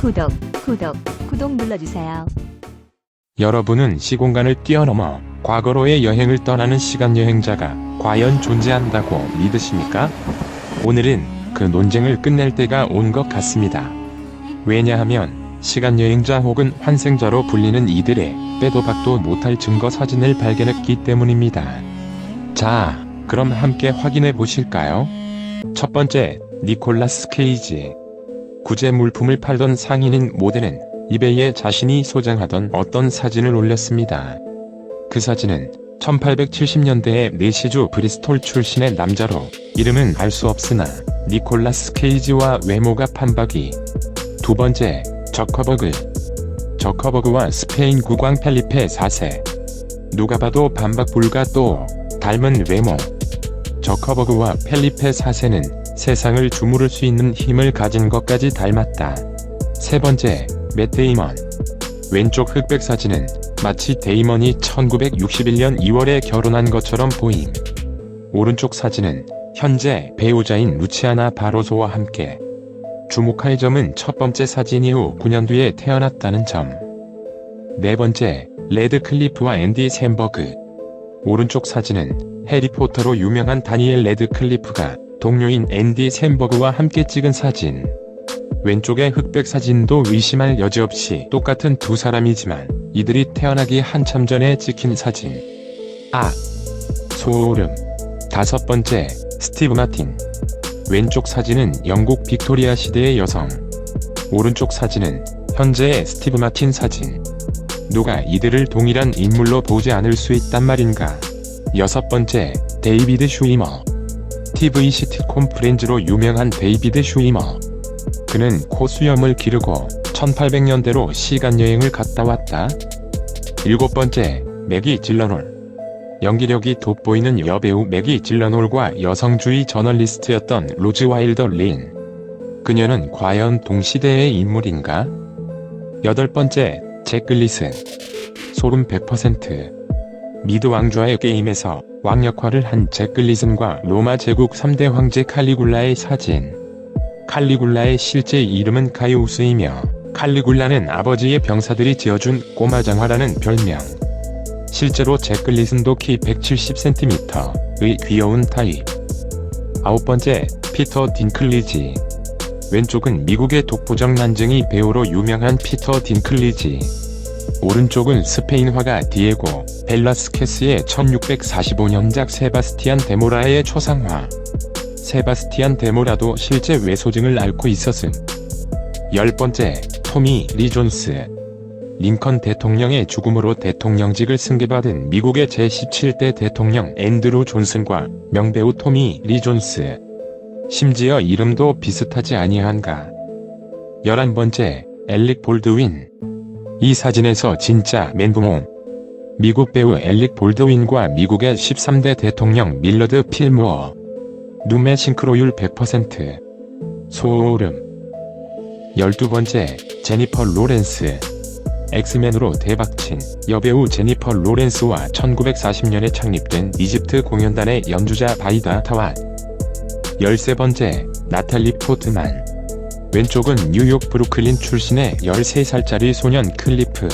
구독, 구독, 구독 눌러주세요. 여러분은 시공간을 뛰어넘어 과거로의 여행을 떠나는 시간 여행자가 과연 존재한다고 믿으십니까? 오늘은 그 논쟁을 끝낼 때가 온 것 같습니다. 왜냐하면 시간 여행자 혹은 환생자로 불리는 이들의 빼도 박도 못할 증거 사진을 발견했기 때문입니다. 자, 그럼 함께 확인해 보실까요? 첫 번째, 니콜라스 케이지. 구제 물품을 팔던 상인인 모델은 이베이에 자신이 소장하던 어떤 사진을 올렸습니다. 그 사진은 1870년대의 내시주 브리스톨 출신의 남자로 이름은 알 수 없으나 니콜라스 케이지와 외모가 판박이. 두 번째, 저커버그. 저커버그와 스페인 국왕 펠리페 4세. 누가 봐도 반박 불가 또 닮은 외모. 저커버그와 펠리페 4세는 세상을 주무를 수 있는 힘을 가진 것까지 닮았다. 세 번째, 맷 데이먼. 왼쪽 흑백 사진은 마치 데이먼이 1961년 2월에 결혼한 것처럼 보임. 오른쪽 사진은 현재 배우자인 루치아나 바로소와 함께. 주목할 점은 첫 번째 사진 이후 9년 뒤에 태어났다는 점. 네 번째, 레드 클리프와 앤디 샘버그. 오른쪽 사진은 해리포터로 유명한 다니엘 레드 클리프가 동료인 앤디 샘버그와 함께 찍은 사진. 왼쪽의 흑백 사진도 의심할 여지 없이 똑같은 두 사람이지만 이들이 태어나기 한참 전에 찍힌 사진. 아, 소름. 다섯 번째, 스티브 마틴. 왼쪽 사진은 영국 빅토리아 시대의 여성. 오른쪽 사진은 현재의 스티브 마틴 사진. 누가 이들을 동일한 인물로 보지 않을 수 있단 말인가. 여섯 번째, 데이비드 슈이머. TV 시트콤 프렌즈로 유명한 데이비드 슈이머. 그는 코수염을 기르고 1800년대로 시간여행을 갔다 왔다. 일곱 번째, 매기 질러놀. 연기력이 돋보이는 여배우 매기 질러놀과 여성주의 저널리스트였던 로즈 와일더 린. 그녀는 과연 동시대의 인물인가? 여덟 번째, 잭 글리슨. 소름 100%. 미드 왕좌의 게임에서 왕 역할을 한잭 글리슨과 로마 제국 3대 황제 칼리굴라의 사진. 칼리굴라의 실제 이름은 가이우스이며 칼리굴라는 아버지의 병사들이 지어준 꼬마 장화라는 별명. 실제로 잭 글리슨도 키 170cm의 귀여운 타입. 아홉 번째, 피터 딘클리지. 왼쪽은 미국의 독보적 난쟁이 배우로 유명한 피터 딘클리지. 오른쪽은 스페인 화가 디에고 벨라스케스의 1645년작 세바스티안 데모라의 초상화. 세바스티안 데모라도 실제 외소증을 앓고 있었음. 열 번째, 토미 리 존스. 링컨 대통령의 죽음으로 대통령직을 승계받은 미국의 제17대 대통령 앤드루 존슨과 명배우 토미 리 존스. 심지어 이름도 비슷하지 아니한가. 열한 번째, 엘릭 볼드윈. 이 사진에서 진짜 멘붕. 미국 배우 엘릭 볼드윈과 미국의 13대 대통령 밀러드 필모어. 눈매 싱크로율 100%. 소름. 12번째, 제니퍼 로렌스. 엑스맨으로 대박친 여배우 제니퍼 로렌스와 1940년에 창립된 이집트 공연단의 연주자 바이다 타완. 13번째, 나탈리 포트만. 왼쪽은 뉴욕 브루클린 출신의 13살짜리 소년 클리프.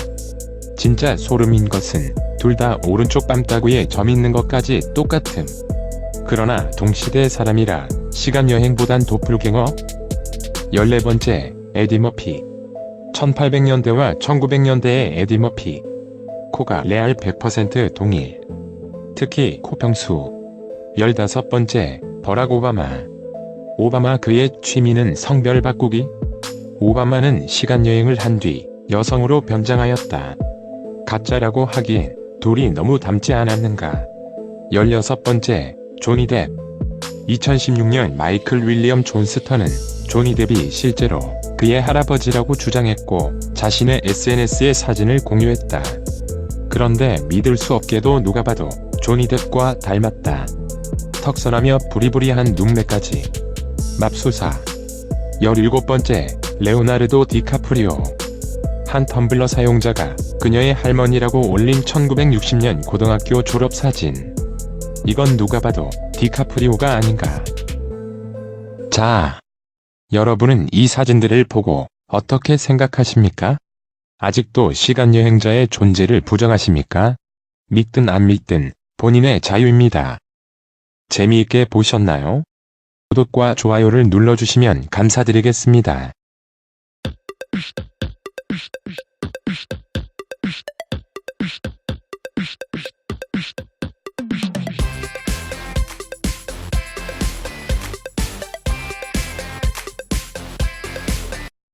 진짜 소름인 것은 둘 다 오른쪽 뺨따구에 점 있는 것까지 똑같음. 그러나 동시대 사람이라 시간여행보단 도플갱어? 14번째, 에디 머피. 1800년대와 1900년대의 에디 머피. 코가 레알 100% 동일. 특히 코평수. 15번째, 버락 오바마. 오바마 그의 취미는 성별 바꾸기? 오바마는 시간여행을 한 뒤 여성으로 변장하였다. 가짜라고 하기엔 둘이 너무 닮지 않았는가. 16번째, 조니 뎁. 2016년 마이클 윌리엄 존스턴은 조니 뎁이 실제로 그의 할아버지라고 주장했고 자신의 SNS에 사진을 공유했다. 그런데 믿을 수 없게도 누가 봐도 조니 뎁과 닮았다. 턱선하며 부리부리한 눈매까지. 맙소사 17번째 레오나르도 디카프리오 한 텀블러 사용자가 그녀의 할머니라고 올린 1960년 고등학교 졸업 사진 이건 누가 봐도 디카프리오가 아닌가 자 여러분은 이 사진들을 보고 어떻게 생각하십니까? 아직도 시간여행자의 존재를 부정하십니까? 믿든 안 믿든 본인의 자유입니다. 재미있게 보셨나요? 구독과 좋아요를 눌러주시면 감사드리겠습니다.